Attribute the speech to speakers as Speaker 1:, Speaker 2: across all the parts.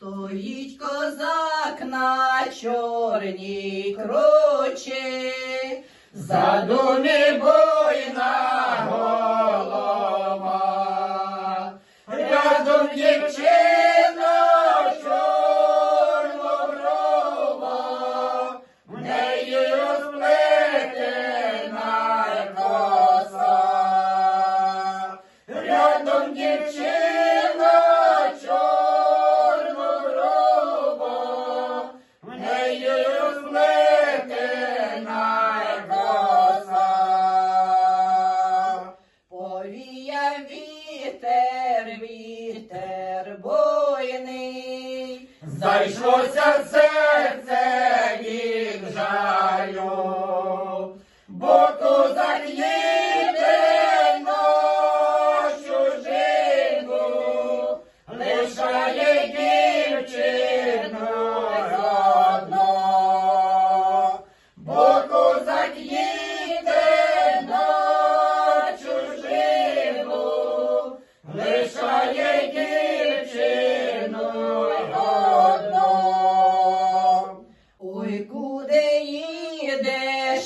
Speaker 1: Стоїть козак на чорній кручі, задумі буйна голова, рядом дівчина чорноброва, в неї розплетена коса. Рядом дівчина Повія вітер, вітер буйний, зайшлося серце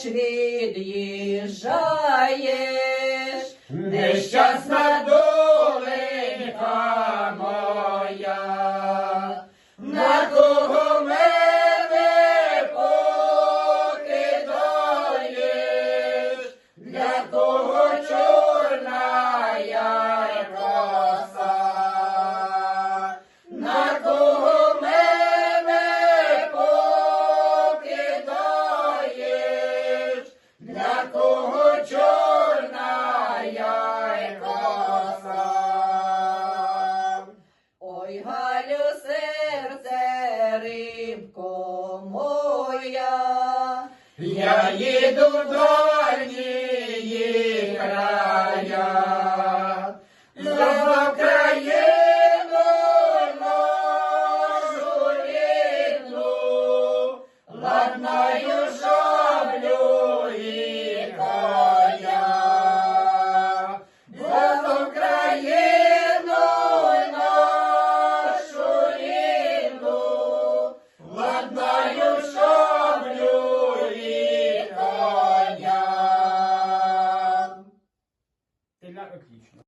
Speaker 1: від'їжджаєш, нещасна Я їду до края. information.